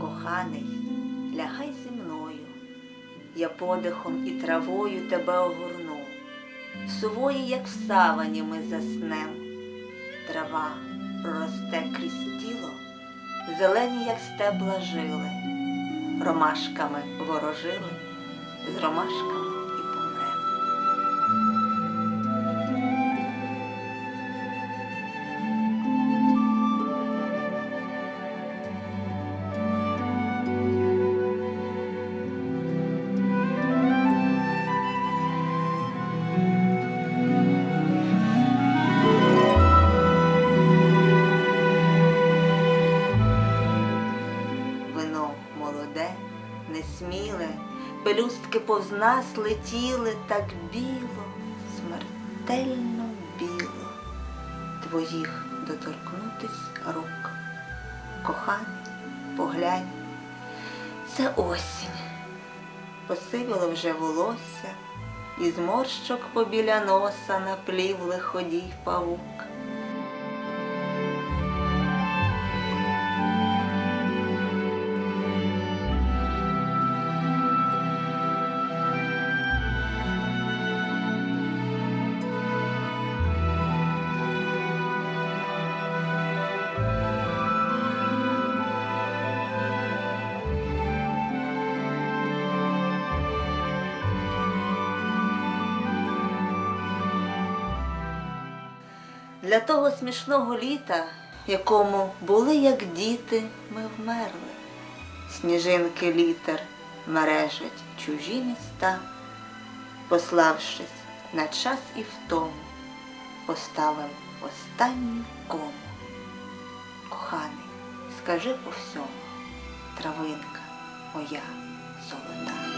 Коханий, лягай зі мною, я подихом і травою тебе огорну. Сувої, як в савані, ми заснем. Трава проросте крізь тіло, зелені, як стебла жили, ромашками ворожили, з ромашками пелюстки повз нас летіли так біло, смертельно біло, твоїх доторкнутись рук. Коханий, поглянь, це осінь, посивіло вже волосся, і зморщок побіля носа наплів лиходій павук. Для того смішного літа, якому були як діти, ми вмерли. Сніжинки літер мережать чужі міста, пославшись на час і втому, поставим останню кому. Коханий, скажи по всьому, травинка моя золота.